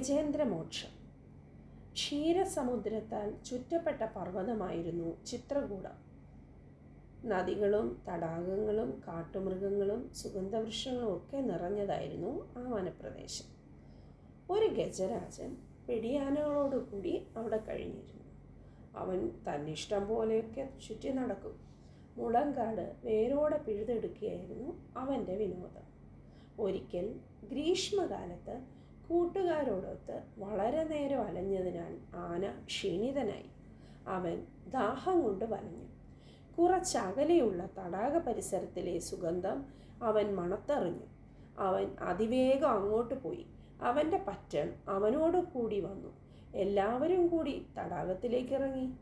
ഗജേന്ദ്രമോക്ഷം ക്ഷീരസമുദ്രത്താൽ ചുറ്റപ്പെട്ട പർവതമായിരുന്നു ചിത്രകൂടം. നദികളും തടാകങ്ങളും കാട്ടുമൃഗങ്ങളും സുഗന്ധവൃക്ഷങ്ങളും ഒക്കെ നിറഞ്ഞതായിരുന്നു ആ വനപ്രദേശം. ഒരു ഗജരാജൻ പിടിയാനകളോടുകൂടി അവിടെ കഴിഞ്ഞിരുന്നു. അവൻ തന്നിഷ്ടം പോലെയൊക്കെ ചുറ്റി നടക്കും. മുളങ്കാട് വേരോടെ പിഴുതെടുക്കുകയായിരുന്നു അവന്റെ വിനോദം. ഒരിക്കൽ ഗ്രീഷ്മകാലത്ത് കൂട്ടുകാരോടൊത്ത് വളരെ നേരം അലഞ്ഞതിനാൽ ആന ക്ഷീണിതനായി. അവൻ ദാഹം കൊണ്ട് വലഞ്ഞു. കുറച്ചകലെയുള്ള തടാക പരിസരത്തിലെ സുഗന്ധം അവൻ മണത്തറിഞ്ഞു. അവൻ അതിവേഗം അങ്ങോട്ട് പോയി. അവന്റെ പറ്റൻ അവനോട് കൂടി വന്നു. എല്ലാവരും കൂടി തടാകത്തിലേക്ക് ഇറങ്ങി.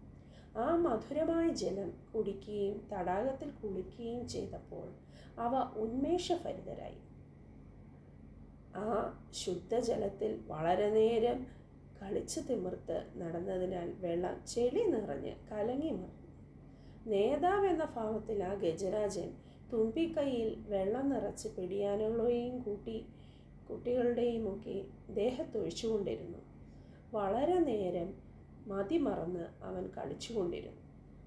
ആ മധുരമായ ജലം കുടിക്കുകയും തടാകത്തിൽ കുളിക്കുകയും ചെയ്തപ്പോൾ അവ ഉന്മേഷഭരിതരായി. ആ ശുദ്ധജലത്തിൽ വളരെ നേരം കളിച്ചു തിമിർത്ത് നടന്നതിനാൽ വെള്ളം ചെളി നിറഞ്ഞ് കലങ്ങി മറിഞ്ഞു. നേതാവ് എന്ന ഭാവത്തിൽ ആ ഗജരാജൻ തുമ്പിക്കൈയിൽ വെള്ളം നിറച്ച് പിടിയാനുകളെയും കൂട്ടി കുട്ടികളുടെയും ഒക്കെ ദേഹത്തൊഴിച്ചുകൊണ്ടിരുന്നു. വളരെ നേരം മതിമറന്ന് അവൻ കളിച്ചുകൊണ്ടിരുന്നു.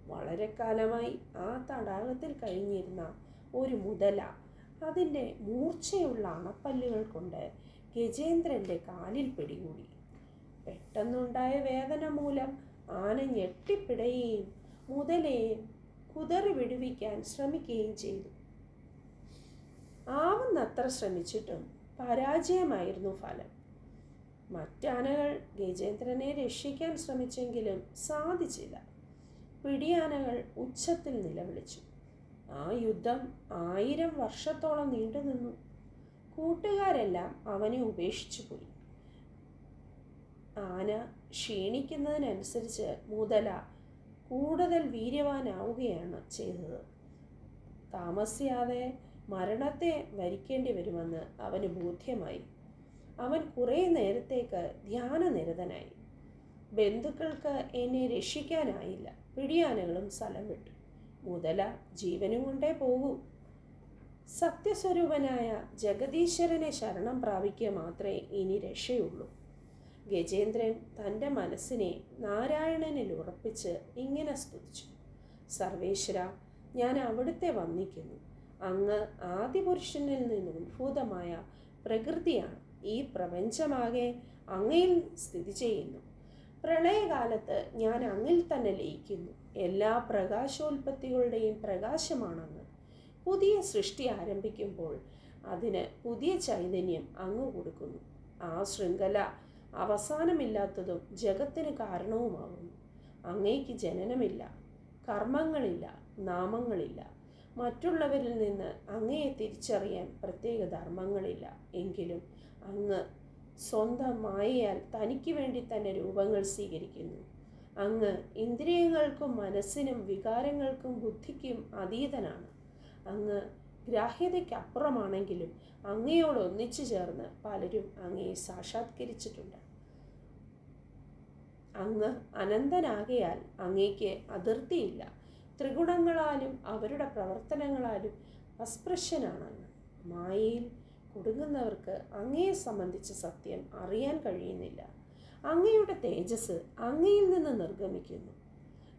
വളരെ കാലമായി ആ തടാകത്തിൽ കഴിഞ്ഞിരുന്ന ഒരു മുതല അതിന്റെ മൂർച്ചയുള്ള അണപ്പല്ലുകൾ കൊണ്ട് ഗജേന്ദ്രന്റെ കാലിൽ പിടികൂടി. പെട്ടെന്നുണ്ടായ വേദന മൂലം ആന ഞെട്ടിപ്പിടയുകയും മുതലയെ കുതറി വിടുവിക്കാൻ ശ്രമിക്കുകയും ചെയ്തു. ആവുന്നത്ര ശ്രമിച്ചിട്ടും പരാജയമായിരുന്നു ഫലം. മറ്റാനകൾ ഗജേന്ദ്രനെ രക്ഷിക്കാൻ ശ്രമിച്ചെങ്കിലും സാധിച്ചില്ല. പിടിയാനകൾ ഉച്ചത്തിൽ നിലവിളിച്ചു. ആ യുദ്ധം ആയിരം വർഷത്തോളം നീണ്ടുനിന്നു കൂട്ടുകാരെല്ലാം അവനെ ഉപേക്ഷിച്ചു പോയി. ആന ക്ഷീണിക്കുന്നതിനനുസരിച്ച് മുതല കൂടുതൽ വീര്യവാനാവുകയാണ് ചെയ്തത്. താമസിയാതെ മരണത്തെ വരിക്കേണ്ടി വരുമെന്ന് അവന് ബോധ്യമായി. അവൻ കുറേ നേരത്തേക്ക് ധ്യാനനിരതനായി. ബന്ധുക്കൾക്ക് എന്നെ രക്ഷിക്കാനായില്ല. പിടിയാനകളും സ്ഥലം വിട്ടു. മുതല ജീവനും കൊണ്ടേ പോകൂ സത്യസ്വരൂപനായ ജഗദീശ്വരനെ ശരണം പ്രാപിക്കുക മാത്രമേ ഇനി രക്ഷയുള്ളൂ. ഗജേന്ദ്രൻ തന്റെ മനസ്സിനെ നാരായണനിൽ ഉറപ്പിച്ച് ഇങ്ങനെ സ്തുതിച്ചു. സർവേശ്വര ഞാൻ അവിടുത്തെ വന്ദിക്കുന്നു അങ്ങ് ആദിപുരുഷനിൽ നിന്ന് ഉത്ഭൂതമായ പ്രകൃതിയാണ്. ഈ പ്രപഞ്ചമാകെ അങ്ങയിൽ സ്ഥിതി ചെയ്യുന്നു. പ്രളയകാലത്ത് ഞാൻ അങ്ങിൽ തന്നെ ലയിക്കുന്നു. എല്ലാ പ്രകാശോൽപത്തികളുടെയും പ്രകാശമാണെന്ന് പുതിയ സൃഷ്ടി ആരംഭിക്കുമ്പോൾ അതിന് പുതിയ ചൈതന്യം അങ്ങ് കൊടുക്കുന്നു. ആ ശൃംഖല അവസാനമില്ലാത്തതും ജഗത്തിന് കാരണവുമാകുന്നു. അങ്ങേക്ക് ജനനമില്ല കർമ്മങ്ങളില്ല നാമങ്ങളില്ല. മറ്റുള്ളവരിൽ നിന്ന് അങ്ങയെ തിരിച്ചറിയാൻ പ്രത്യേക ധർമ്മങ്ങളില്ല. എങ്കിലും അങ്ങ് സ്വന്തം മായയാൽ തനിക്ക് വേണ്ടി തന്നെ രൂപങ്ങൾ സ്വീകരിക്കുന്നു. അങ്ങ് ഇന്ദ്രിയങ്ങൾക്കും മനസ്സിനും വികാരങ്ങൾക്കും ബുദ്ധിക്കും അതീതനാണ്. അങ്ങ് ഗ്രാഹ്യതയ്ക്കപ്പുറമാണെങ്കിലും അങ്ങയോട് ഒന്നിച്ചു ചേർന്ന് പലരും അങ്ങയെ സാക്ഷാത്കരിച്ചിട്ടുണ്ട്. അങ്ങ് അനന്തനാകയാൽ അങ്ങേക്ക് അതിർത്തിയില്ല. ത്രിഗുണങ്ങളാലും അവരുടെ പ്രവർത്തനങ്ങളാലും അസ്പൃശ്യനാണ്. അങ്ങ് മായയിൽ കുടുങ്ങുന്നവർക്ക് അങ്ങയെ സംബന്ധിച്ച സത്യം അറിയാൻ കഴിയുന്നില്ല. അങ്ങയുടെ തേജസ് അങ്ങയിൽ നിന്ന് നിർഗമിക്കുന്നു.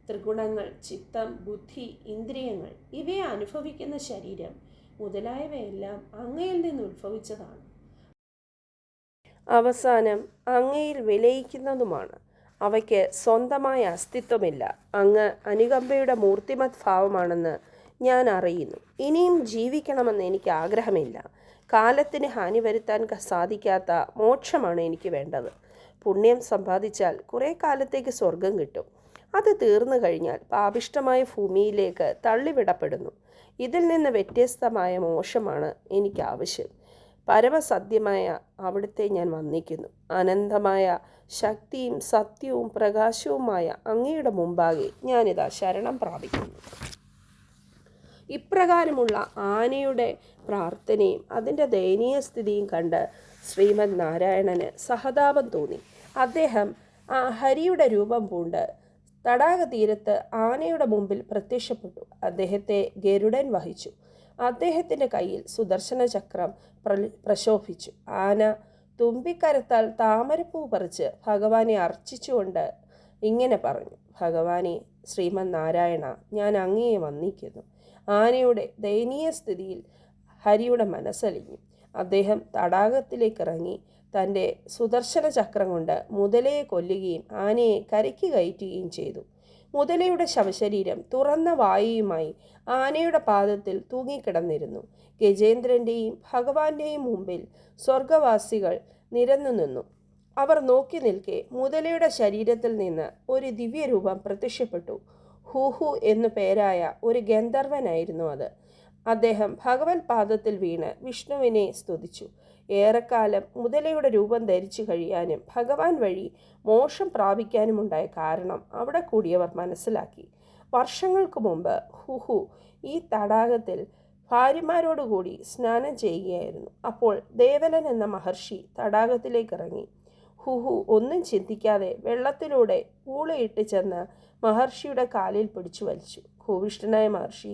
ത്രിഗുണങ്ങൾ ചിത്തം ബുദ്ധി ഇന്ദ്രിയങ്ങൾ ഇവയെ അനുഭവിക്കുന്ന ശരീരം മുതലായവയെല്ലാം അങ്ങയിൽ നിന്ന് ഉത്ഭവിച്ചതാണ്. അവസാനം അങ്ങയിൽ വിലയിക്കുന്നതുമാണ്. അവയ്ക്ക് സ്വന്തമായ അസ്തിത്വമില്ല. അങ്ങ് അനുകമ്പയുടെ മൂർത്തിമത് ഭാവമാണെന്ന് ഞാൻ അറിയുന്നു. ഇനിയും ജീവിക്കണമെന്ന് എനിക്ക് ആഗ്രഹമില്ല. കാലത്തിന് ഹാനി വരുത്താൻ സാധിക്കാത്ത മോക്ഷമാണ് എനിക്ക് വേണ്ടത്. പുണ്യം സമ്പാദിച്ചാൽ കുറേ കാലത്തേക്ക് സ്വർഗം കിട്ടും. അത് തീർന്നു കഴിഞ്ഞാൽ പാപിഷ്ടമായ ഭൂമിയിലേക്ക് തള്ളിവിടപ്പെടുന്നു. ഇതിൽ നിന്ന് വ്യത്യസ്തമായ മോശമാണ് എനിക്ക് ആവശ്യം പരമസത്യമായ അവിടുത്തെ ഞാൻ വന്ദിക്കുന്നു. അനന്തമായ ശക്തിയും സത്യവും പ്രകാശവുമായ അങ്ങയുടെ മുമ്പാകെ ഞാനിതാ ശരണം പ്രാപിക്കുന്നു. ഇപ്രകാരമുള്ള ആനയുടെ പ്രാർത്ഥനയും അതിന്റെ ദയനീയ സ്ഥിതിയും കണ്ട് ശ്രീമദ് നാരായണന് സഹതാപം തോന്നി. അദ്ദേഹം ആ ഹരിയുടെ രൂപം പൂണ്ട് തടാക തീരത്ത് ആനയുടെ മുമ്പിൽ പ്രത്യക്ഷപ്പെട്ടു. അദ്ദേഹത്തെ ഗരുഡൻ വഹിച്ചു. അദ്ദേഹത്തിന്റെ കയ്യിൽ സുദർശന ചക്രം പ്ര പ്രശോഭിച്ചു. ആന തുമ്പിക്കരത്താൽ താമരപ്പൂ പറിച്ച് ഭഗവാനെ അർച്ചിച്ചുകൊണ്ട് ഇങ്ങനെ പറഞ്ഞു. ഭഗവാനെ ശ്രീമൻ നാരായണ ഞാൻ അങ്ങയെ വന്ദിക്കുന്നു. ആനയുടെ ദയനീയ സ്ഥിതിയിൽ ഹരിയുടെ മനസ്സലിഞ്ഞു. അദ്ദേഹം തടാകത്തിലേക്ക് ഇറങ്ങി തന്റെ സുദർശന ചക്രം കൊണ്ട് മുതലയെ കൊല്ലുകയും ആനയെ കരയ്ക്ക് കയറ്റുകയും ചെയ്തു. മുതലയുടെ ശവശരീരം തുറന്ന വായുവുമായി ആനയുടെ പാദത്തിൽ തൂങ്ങിക്കിടന്നിരുന്നു. ഗജേന്ദ്രന്റെയും ഭഗവാന്റെയും മുമ്പിൽ സ്വർഗവാസികൾ നിരന്നു നിന്നു. അവർ നോക്കി നിൽക്കെ മുതലയുടെ ശരീരത്തിൽ നിന്ന് ഒരു ദിവ്യരൂപം പ്രത്യക്ഷപ്പെട്ടു. ഹൂഹു എന്നു പേരായ ഒരു ഗന്ധർവനായിരുന്നു അത്. അദ്ദേഹം ഭഗവൻ പാദത്തിൽ വീണ് വിഷ്ണുവിനെ സ്തുതിച്ചു. ഏറെക്കാലം മുതലയുടെ രൂപം ധരിച്ചു കഴിയാനും ഭഗവാൻ വഴി മോക്ഷം പ്രാപിക്കാനുമുണ്ടായ കാരണം അവിടെ കൂടിയവർ മനസ്സിലാക്കി. വർഷങ്ങൾക്ക് മുമ്പ് ഹുഹു ഈ തടാകത്തിൽ ഭാര്യമാരോടുകൂടി സ്നാനം ചെയ്യുകയായിരുന്നു. അപ്പോൾ ദേവലൻ എന്ന മഹർഷി തടാകത്തിലേക്ക് ഇറങ്ങി ഹുഹു ഒന്നും ചിന്തിക്കാതെ വെള്ളത്തിലൂടെ ഊളയിട്ട് ചെന്ന് മഹർഷിയുടെ കാലിൽ പിടിച്ചു വലിച്ചു. ഭൂവിഷ്ഠനായ മഹർഷി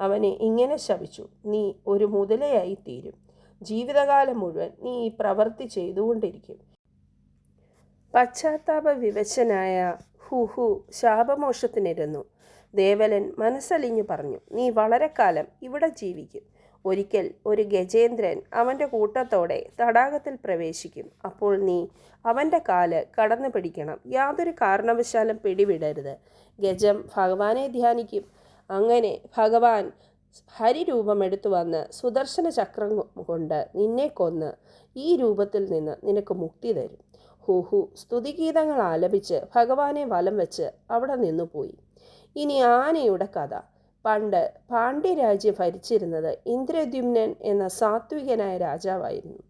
അവനെ ഇങ്ങനെ ശപിച്ചു നീ ഒരു മുതലയായി തീരും. ജീവിതകാലം മുഴുവൻ നീ ഈ പ്രവൃത്തി ചെയ്തുകൊണ്ടിരിക്കും പശ്ചാത്താപ വിവശനായ ഹുഹു ശാപമോഷത്തിനിരുന്നു ദേവലൻ മനസ്സലിഞ്ഞു പറഞ്ഞു നീ വളരെ കാലം ഇവിടെ ജീവിക്കും. ഒരിക്കൽ ഒരു ഗജേന്ദ്രൻ അവന്റെ കൂട്ടത്തോടെ തടാകത്തിൽ പ്രവേശിക്കും. അപ്പോൾ നീ അവന്റെ കാൽ കടന്നു പിടിക്കണം യാതൊരു കാരണവശാലും പിടിവിടരുത്. ഗജം ഭഗവാനെ ധ്യാനിക്കും. അങ്ങനെ ഭഗവാൻ ഹരിരൂപമെടുത്തു വന്ന് സുദർശന ചക്രം കൊണ്ട് നിന്നെ കൊന്ന് ഈ രൂപത്തിൽ നിന്ന് നിനക്ക് മുക്തി തരും. ഹുഹു സ്തുതിഗീതങ്ങൾ ആലപിച്ച് ഭഗവാനെ വലം വെച്ച് അവിടെ നിന്നു പോയി. ഇനി ആനയുടെ കഥ. പണ്ട് പാണ്ഡ്യരാജ്യം ഭരിച്ചിരുന്നത് ഇന്ദ്രദ്യുമ്നൻ എന്ന സാത്വികനായ രാജാവായിരുന്നു.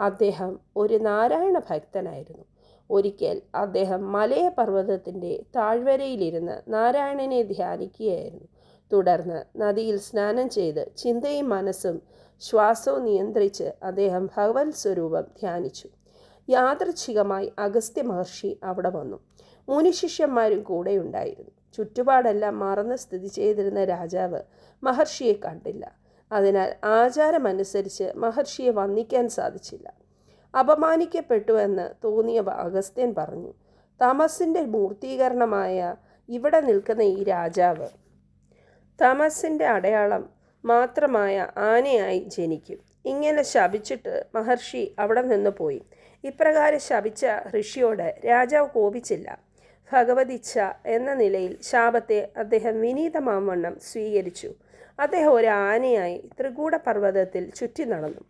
അദ്ദേഹം ഒരു നാരായണ ഭക്തനായിരുന്നു. ഒരിക്കൽ അദ്ദേഹം മലയ പർവതത്തിന്റെ താഴ്വരയിലിരുന്ന് നാരായണനെ ധ്യാനിക്കുകയായിരുന്നു. തുടർന്ന് നദിയിൽ സ്നാനം ചെയ്ത് ചിന്തയും മനസ്സും ശ്വാസവും നിയന്ത്രിച്ച് അദ്ദേഹം ഭഗവത് സ്വരൂപം ധ്യാനിച്ചു. യാദൃച്ഛികമായി അഗസ്ത്യ മഹർഷി അവിടെ വന്നു. മുനിശിഷ്യന്മാരും കൂടെയുണ്ടായിരുന്നു ചുറ്റുപാടെല്ലാം മറന്ന് സ്ഥിതി ചെയ്തിരുന്ന രാജാവ് മഹർഷിയെ കണ്ടില്ല. അതിനാൽ ആചാരമനുസരിച്ച് മഹർഷിയെ വന്ദിക്കാൻ സാധിച്ചില്ല. അപമാനിക്കപ്പെട്ടു എന്ന് തോന്നിയ അഗസ്ത്യൻ പറഞ്ഞു. തമസിന്റെ മൂർത്തീകരണമായ ഇവിടെ നിൽക്കുന്ന ഈ രാജാവ് തമസിന്റെ അടയാളം മാത്രമായ ആനയായി ജനിക്കും. ഇങ്ങനെ ശപിച്ചിട്ട് മഹർഷി അവിടെ നിന്ന് പോയി. ഇപ്രകാരം ശപിച്ച ഋഷിയോട് രാജാവ് കോപിച്ചില്ല. ഭഗവതിച്ഛ എന്ന നിലയിൽ ശാപത്തെ അദ്ദേഹം വിനീതമാവണ്ണം സ്വീകരിച്ചു. അദ്ദേഹം ഒരു ആനയായി ത്രികൂട പർവതത്തിൽ ചുറ്റി നടന്നു.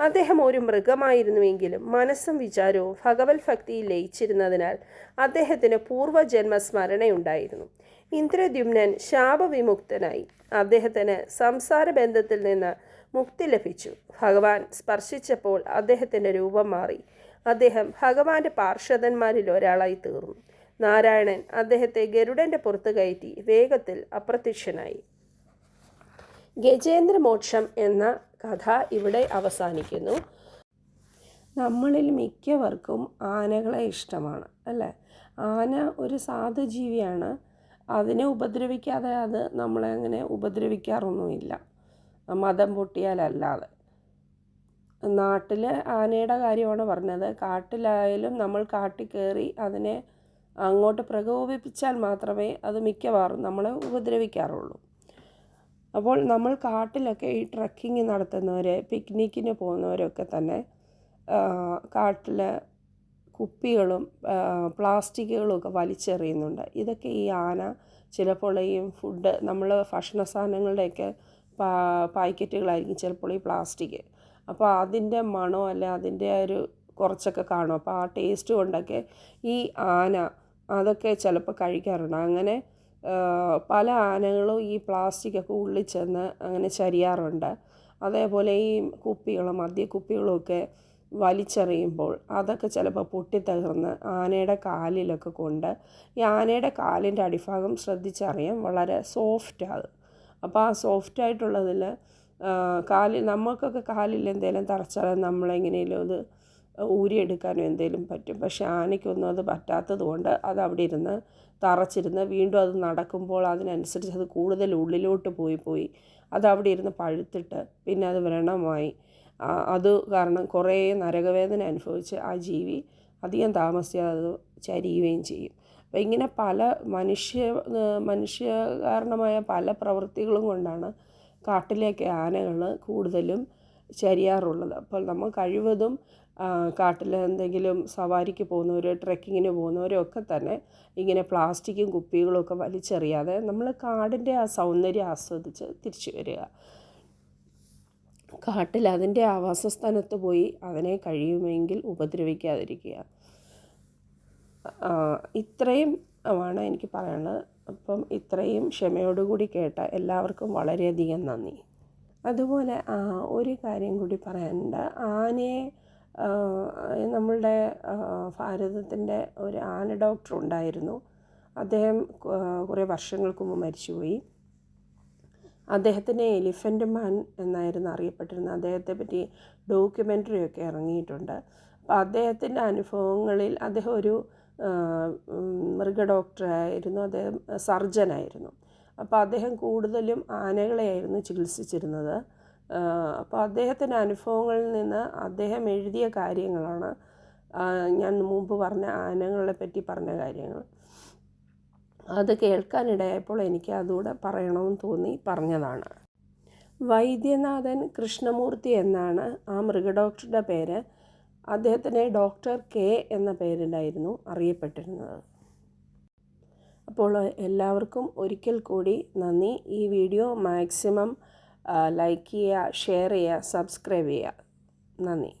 അദ്ദേഹം ഒരു മൃഗമായിരുന്നുവെങ്കിലും മനസ്സും വിചാരവും ഭഗവത് ഭക്തിയിൽ ലയിച്ചിരുന്നതിനാൽ അദ്ദേഹത്തിന് പൂർവജന്മ സ്മരണയുണ്ടായിരുന്നു ഇന്ദ്രദ്യുമ്നൻ ശാപവിമുക്തനായി. അദ്ദേഹത്തിന് സംസാര ബന്ധത്തിൽ നിന്ന് മുക്തി ലഭിച്ചു. ഭഗവാൻ സ്പർശിച്ചപ്പോൾ അദ്ദേഹത്തിന്റെ രൂപം മാറി. അദ്ദേഹം ഭഗവാന്റെ പാർഷദന്മാരിൽ ഒരാളായി തീർന്നു. നാരായണൻ അദ്ദേഹത്തെ ഗരുഡന്റെ പുറത്ത് കയറ്റി വേഗത്തിൽ അപ്രത്യക്ഷനായി. ഗജേന്ദ്രമോക്ഷം എന്ന കഥ ഇവിടെ അവസാനിക്കുന്നു. നമ്മളിൽ മിക്കവർക്കും ആനകളെ ഇഷ്ടമാണ് അല്ലേ? ആന ഒരു സാധുജീവിയാണ്. അതിനെ ഉപദ്രവിക്കാതെ അത് നമ്മളെ അങ്ങനെ ഉപദ്രവിക്കാറൊന്നുമില്ല. മതം പൊട്ടിയാലല്ലാതെ. നാട്ടിൽ ആനയുടെ കാര്യമാണ് പറഞ്ഞത്. കാട്ടിലായാലും നമ്മൾ കാട്ടിൽ കയറി അതിനെ അങ്ങോട്ട് പ്രകോപിപ്പിച്ചാൽ മാത്രമേ അത് മിക്കവാറും നമ്മളെ ഉപദ്രവിക്കാറുള്ളൂ. അപ്പോൾ നമ്മൾ കാട്ടിലൊക്കെ ഈ ട്രക്കിംഗ് നടത്തുന്നവർ പിക്നിക്കിന് പോകുന്നവരൊക്കെ തന്നെ കാട്ടിൽ കുപ്പികളും പ്ലാസ്റ്റിക്കുകളും ഒക്കെ വലിച്ചെറിയുന്നുണ്ട്. ഇതൊക്കെ ഈ ആന ചിലപ്പോൾ ഈ ഫുഡ് നമ്മൾ ഭക്ഷണ സാധനങ്ങളുടെയൊക്കെ പാ പാക്കറ്റുകളായിരിക്കും ചിലപ്പോൾ ഈ പ്ലാസ്റ്റിക്. അപ്പോൾ അതിന്റെ മണോ അല്ല അതിന്റെ ഒരു കുറച്ചൊക്കെ കാണും. അപ്പോൾ ആ ടേസ്റ്റ് കൊണ്ടൊക്കെ ഈ ആന അതൊക്കെ ചിലപ്പോൾ കഴിക്കാറുണ്ട്. അങ്ങനെ പല ആനകളും ഈ പ്ലാസ്റ്റിക്കൊക്കെ ഉള്ളിൽ ചെന്ന് അങ്ങനെ ചരിയാറുണ്ട്. അതേപോലെ ഈ കുപ്പികളും മദ്യക്കുപ്പികളും ഒക്കെ വലിച്ചെറിയുമ്പോൾ അതൊക്കെ ചിലപ്പോൾ പൊട്ടിത്തകർന്ന് ആനയുടെ കാലിലൊക്കെ കൊണ്ട് ഈ ആനയുടെ കാലിന്റെ അടിഭാഗം ശ്രദ്ധിച്ചറിയാം വളരെ സോഫ്റ്റാണ്. അപ്പോൾ ആ സോഫ്റ്റ് സോഫ്റ്റായിട്ടുള്ളതിൽ കാലിൽ നമുക്കൊക്കെ കാലിൽ എന്തെങ്കിലും തറച്ചാൽ നമ്മളെങ്ങനെയും അത് ഊരിയെടുക്കാനും എന്തെങ്കിലും പറ്റും. പക്ഷെ ആനയ്ക്കൊന്നും അത് പറ്റാത്തത് കൊണ്ട് അത് അവിടെ ഇരുന്ന് തറച്ചിരുന്ന് വീണ്ടും അത് നടക്കുമ്പോൾ അതിനനുസരിച്ച് അത് കൂടുതൽ ഉള്ളിലോട്ട് പോയി പോയി. അത് അവിടെ ഇരുന്ന് പഴുത്തിട്ട് പിന്നെ അത് വ്രണമായി. അത് കാരണം കുറേ നരകവേദന അനുഭവിച്ച് ആ ജീവി അധികം താമസിയാതെ ചരിയുകയും ചെയ്യും. അപ്പോൾ ഇങ്ങനെ പല മനുഷ്യ മനുഷ്യ കാരണമായ പല പ്രവൃത്തികളും കൊണ്ടാണ് കാട്ടിലേക്ക് ആനകൾ കൂടുതലും ചരിയാറുള്ളത്. അപ്പോൾ നമ്മൾ കഴിവതും കാട്ടിൽ എന്തെങ്കിലും സവാരിക്ക് പോകുന്നവരോ ട്രെക്കിങ്ങിന് പോകുന്നവരോ ഒക്കെ തന്നെ ഇങ്ങനെ പ്ലാസ്റ്റിക്കും കുപ്പികളും ഒക്കെ വലിച്ചെറിയാതെ നമ്മൾ കാടിന്റെ ആ സൗന്ദര്യം ആസ്വദിച്ച് തിരിച്ചു വരിക. കാട്ടിൽ അതിന്റെ ആവാസസ്ഥാനത്ത് പോയി അതിനെ കഴിയുമെങ്കിൽ ഉപദ്രവിക്കാതിരിക്കുക. ഇത്രയും ആണ് എനിക്ക് പറയാനുള്ളത്. അപ്പം ഇത്രയും ക്ഷമയോടുകൂടി കേട്ട എല്ലാവർക്കും വളരെയധികം നന്ദി. അതുപോലെ ഒരു കാര്യം കൂടി പറയാനുണ്ട്. ആനയെ നമ്മളുടെ ഭാരതത്തിന്റെ ഒരു ആന ഡോക്ടർ ഉണ്ടായിരുന്നു. അദ്ദേഹം കുറേ വർഷങ്ങൾക്ക് മുമ്പ് മരിച്ചുപോയി. അദ്ദേഹത്തിന് എലിഫന്റ് മാൻ എന്നായിരുന്നു അറിയപ്പെട്ടിരുന്നത്. അദ്ദേഹത്തെ പറ്റി ഡോക്യുമെന്ററി ഒക്കെ ഇറങ്ങിയിട്ടുണ്ട്. അപ്പോൾ അദ്ദേഹത്തിന്റെ അനുഭവങ്ങളിൽ അദ്ദേഹം ഒരു മൃഗ ഡോക്ടറായിരുന്നു അദ്ദേഹം സർജനായിരുന്നു അപ്പോൾ അദ്ദേഹം കൂടുതലും ആനകളെയായിരുന്നു ചികിത്സിച്ചിരുന്നത്. അപ്പോൾ അദ്ദേഹത്തിന്റെ അനുഭവങ്ങളിൽ നിന്ന് അദ്ദേഹം എഴുതിയ കാര്യങ്ങളാണ് ഞാൻ മുമ്പ് പറഞ്ഞ ആനകളെ പറ്റി പറഞ്ഞ കാര്യങ്ങൾ. അത് കേൾക്കാനിടയായപ്പോൾ എനിക്ക് അതുകൂടെ പറയണമെന്ന് തോന്നി പറഞ്ഞതാണ്. വൈദ്യനാഥൻ കൃഷ്ണമൂർത്തി എന്നാണ് ആ മൃഗഡോക്ടറുടെ പേര്. അദ്ദേഹത്തിനെ ഡോക്ടർ കെ എന്ന പേരിലായിരുന്നു അറിയപ്പെട്ടിരുന്നത്. അപ്പോൾ എല്ലാവർക്കും ഒരിക്കൽ കൂടി നന്ദി. ഈ വീഡിയോ മാക്സിമം ലൈക്ക് ചെയ്യുക ഷെയർ ചെയ്യുക സബ്സ്ക്രൈബ് ചെയ്യുക. നന്ദി.